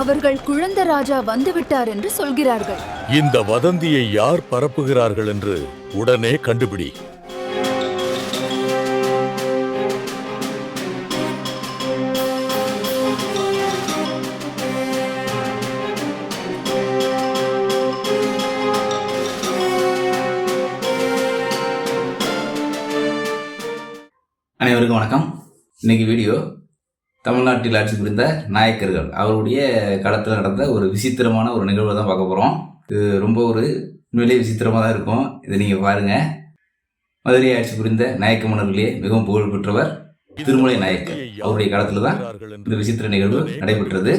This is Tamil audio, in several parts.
அவர்கள் குழந்த ராஜா வந்துவிட்டார் என்று சொல்கிறார்கள். இந்த வதந்தியை யார் பரப்புகிறார்கள் என்று உடனே கண்டுபிடி. அனைவருக்கும் வணக்கம். இன்னைக்கு வீடியோ தமிழ்நாட்டில் ஆட்சி புரிந்த நாயக்கர்கள் அவருடைய காலத்தில் நடந்த ஒரு விசித்திரமான ஒரு நிகழ்வை தான் பார்க்க போகிறோம் இது ரொம்ப ஒரு உண்மையிலேயே விசித்திரமாக தான் இருக்கும். இதை நீங்கள் பாருங்கள் மதுரை ஆட்சி புரிந்த நாயக்க மன்னர்களே மிகவும் புகழ்பெற்றவர் திருமலை நாயக்கர். அவருடைய காலத்தில் தான் இந்த விசித்திர நிகழ்வு நடைபெற்றது.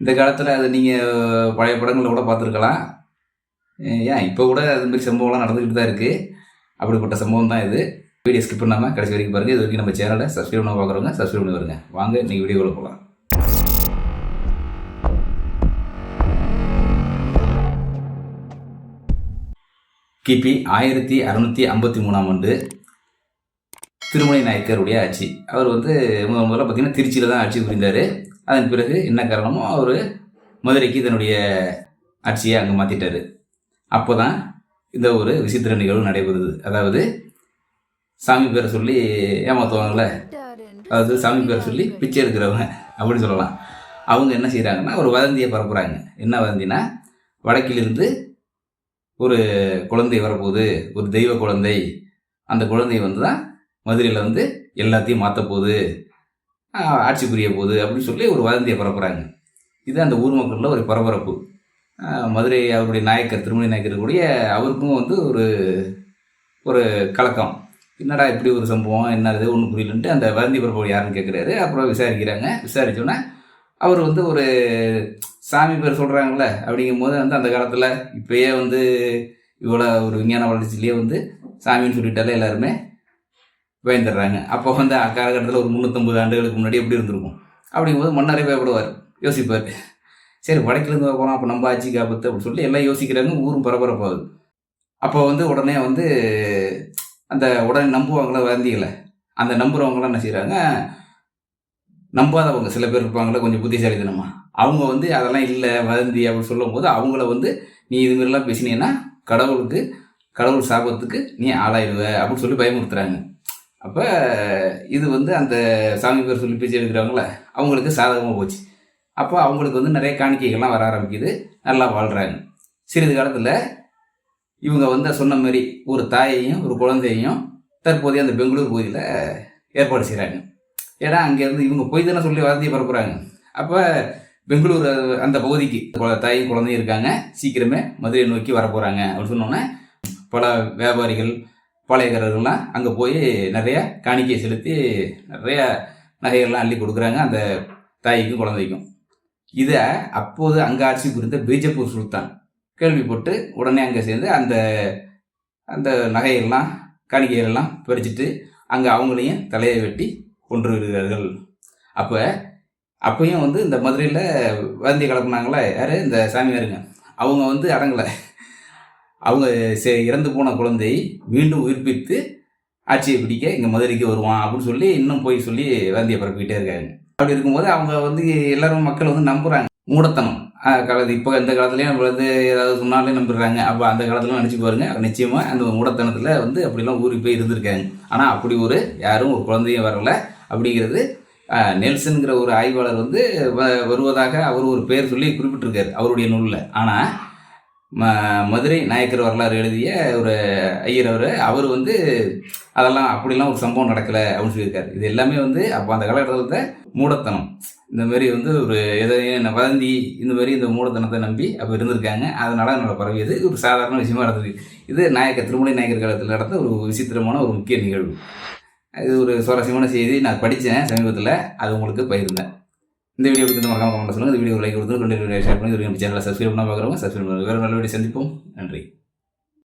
இந்த காலத்தில் அது நீங்கள் பழைய படங்களில் கூட பார்த்துருக்கலாம். ஏன் இப்போ கூட அது மாதிரி சம்பவம்லாம் நடந்துக்கிட்டு தான் இருக்குது அப்படிப்பட்ட சம்பவம் தான் இது. வீடியோ ஸ்கிப் பண்ணாமல் கடைசி வரைக்கும் பாருங்கள் இது வரைக்கும் நம்ம சேனலை சப்ஸ்கிரைப் பண்ண பார்க்குறவங்க சப்ஸ்கிரைப் பண்ணி வருங்க வாங்க நீங்கள் வீடியோவில் போகலாம். கிபி ஆயிரத்தி அறுநூற்றி ஐம்பத்தி மூணாம் ஆண்டு திருமலை நாயக்கருடைய ஆட்சி. அவர் வந்து முதல் முதல்ல பார்த்தீங்கன்னா திருச்சியில் தான் ஆட்சி புரிந்தார். அதன் பிறகு என்ன காரணமோ அவர் மதுரைக்கு தன்னுடைய ஆட்சியை அங்கே மாற்றிட்டார் அப்போ தான் இந்த ஒரு விசித்திர நிகழ்வு நடைபெறுது. அதாவது சாமி பேரை சொல்லி ஏமாத்துவாங்கல்ல? அதாவது சாமி பேரை சொல்லி பிச்சை எடுக்கிறவங்க அப்படின்னு சொல்லலாம். அவங்க என்ன செய்கிறாங்கன்னா ஒரு வதந்தியை பரப்புகிறாங்க என்ன வதந்தினா வடக்கிலிருந்து ஒரு குழந்தை வரப்போகுது ஒரு தெய்வ குழந்தை. அந்த குழந்தை வந்து தான் மதுரையில் வந்து எல்லாத்தையும் மாற்ற போகுது ஆட்சி புரிய போகுது அப்படின்னு சொல்லி ஒரு வதந்தியை பரப்புகிறாங்க இது அந்த ஊர் மக்களில் ஒரு பரபரப்பு. மதுரை அவருடைய நாயக்கர் திருமணி நாயக்கர் கூடிய அவருக்கும் வந்து ஒரு ஒரு கலக்கம். என்னடா இப்படி ஒரு சம்பவம்? என்னது? ஒன்றும் புரியலன்ட்டு அந்த வதந்தி பிரபு யாருன்னு கேட்குறாரு அப்புறம் விசாரிக்கிறாங்க. விசாரித்தோன்னே அவர் வந்து ஒரு சாமி பேர் சொல்கிறாங்கல்ல அப்படிங்கும் போது வந்து அந்த காலத்தில் இப்போயே வந்து இவ்வளோ ஒரு விஞ்ஞான வளர்ச்சியிலேயே வந்து சாமின்னு சொல்லிட்டாலே எல்லாருமே பயந்துடுறாங்க. அப்போ வந்து காலகட்டத்தில் ஒரு முந்நூற்றம்பது ஆண்டுகளுக்கு முன்னாடி எப்படி இருந்திருக்கும்? அப்படிங்கும்போது மன்னரே பயப்படுவார். யோசிப்பார். சரி வடக்கிலேருந்து போகிறோம் அப்போ நம்ம ஆட்சி காப்பத்து அப்படின்னு சொல்லி எல்லாம் யோசிக்கிறாங்க. ஊரும் பரபரப்பாகுது. அப்போ வந்து உடனே வந்து அந்த உடனே நம்புவாங்கள வதந்திகளை அந்த நம்புகிறவங்களாம் என்ன செய்கிறாங்க நம்பாதவங்க. சில பேர் இருப்பாங்களே கொஞ்சம் புத்திசாலித்தனமா. அவங்க வந்து அதெல்லாம் இல்லை வதந்தி அப்படின்னு சொல்லும்போது அவங்கள வந்து நீ இது மாதிரிலாம் பேசினீன்னா கடவுளுக்கு கடவுள் சாபத்துக்கு நீ ஆளாயிடுவ அப்படின்னு சொல்லி பயமுறுத்துறாங்க. அப்போ இது வந்து அந்த சாமி பேர் சொல்லி பேச்சு எடுக்கிறவங்கள அவங்களுக்கு சாதகமாக போச்சு. அப்போ அவங்களுக்கு வந்து நிறைய காணிக்கைகள்லாம் வர ஆரம்பிக்குது. நல்லா வாழ்கிறாங்க சிறிது காலத்தில் இவங்க வந்து சொன்ன மாதிரி ஒரு தாயையும் ஒரு குழந்தையையும் தற்போதைய அந்த பெங்களூர் பகுதியில் ஏற்பாடு செய்கிறாங்க ஏன்னா அங்கேருந்து இவங்க போய் தானே சொல்லி வதந்தியை பரப்புகிறாங்க அப்போ பெங்களூர் அந்த பகுதிக்கு தாயும் குழந்தையும் இருக்காங்க. சீக்கிரமே மதுரையை நோக்கி வர போகிறாங்க அப்படின்னு சொன்னோன்னே பல வியாபாரிகள் பாளையக்காரர்கள்லாம் அங்கே போய் நிறைய காணிக்கை செலுத்தி நிறையா நகைகள்லாம் அள்ளி கொடுக்குறாங்க அந்த தாய்க்கும் குழந்தைக்கும். இதை அப்போது அங்கே ஆட்சி புரிந்த பீஜப்பூர் சுல்தான். கேள்விப்பட்டு உடனே அங்கே சேர்ந்து அந்த அந்த நகையெல்லாம் காணிக்கைகளெல்லாம் பறிச்சுட்டு அங்கே அவங்களையும் தலையை வெட்டி கொன்று விடுகிறார்கள். அப்போ அப்பயும் வந்து இந்த மதுரையில் வதந்தி கலப்புனாங்களே? யார்? இந்த சாமியாருங்க. அவங்க வந்து அடங்கலை. அவங்க செ- இறந்து போன குழந்தையை மீண்டும் உயிர்ப்பித்து ஆட்சியை பிடிக்க இங்கே மதுரைக்கு வருவான் அப்படின்னு சொல்லி இன்னும் போய் சொல்லி வந்தியை பரப்பிக்கிட்டே இருக்காங்க. அப்படி இருக்கும்போது அவங்க வந்து எல்லாரும் மக்கள் வந்து நம்புகிறாங்க மூடத்தனம். காலத்து இப்போ இந்த காலத்துலேயும் நம்ம வந்து ஏதாவது சொன்னாலே நம்பிடுறாங்க அப்போ அந்த காலத்துல நினச்சி பாருங்க. நிச்சயமாக அந்த மூடத்தனத்தில் வந்து அப்படிலாம் ஊருக்கு போய் இருந்திருக்காங்க. ஆனால் அப்படி ஒரு யாரும் ஒரு குழந்தையும் வரலை அப்படிங்கிறது நெல்சன்கிற ஒரு ஆய்வாளர் வந்து வ- வருவதாக அவர் ஒரு பேர் சொல்லி குறிப்பிட்டிருக்காரு அவருடைய நூலில். ஆனால் ம மதுரை நாயக்கர் வரலாறு எழுதிய ஒரு ஐயர் அவர். அவர் வந்து அதெல்லாம் அப்படிலாம் ஒரு சம்பவம் நடக்கலை அப்படின்னு சொல்லியிருக்காரு. இது எல்லாமே வந்து அப்போ அந்த காலகட்டத்தில் மூடத்தனம். இந்த மாதிரி வந்து ஒரு எதையும் வதந்தி இந்த மாதிரி இந்த மூடத்தனத்தை நம்பி அப்போ இருந்திருக்காங்க. அதனால என்னோட பரவியது ஒரு சாதாரண விஷயமா இருந்தது இது நாயக்கர் திருமலை நாயக்கர் காலத்தில் நடந்த ஒரு விசித்திரமான ஒரு முக்கிய நிகழ்வு. இது ஒரு சுவாரஸ்யமான செய்தி. நான் படித்தேன் சமீபத்தில். அது உங்களுக்கு பகிர்ந்தேன். இந்த வீடியோ பற்றி மறக்காம கமெண்ட் சொல்லுங்கள் இந்த வீடியோ லைக் கொடுத்து ரெண்டு வீடியோ ஷேர் பண்ணி இது சேனலை சப்ஸ்கிரைப் பண்ணால் பார்க்குறவங்க சப்ஸ்கிரைப் பண்ணுங்கள் வேறு நல்ல வீடியோ சந்திப்போம். நன்றி.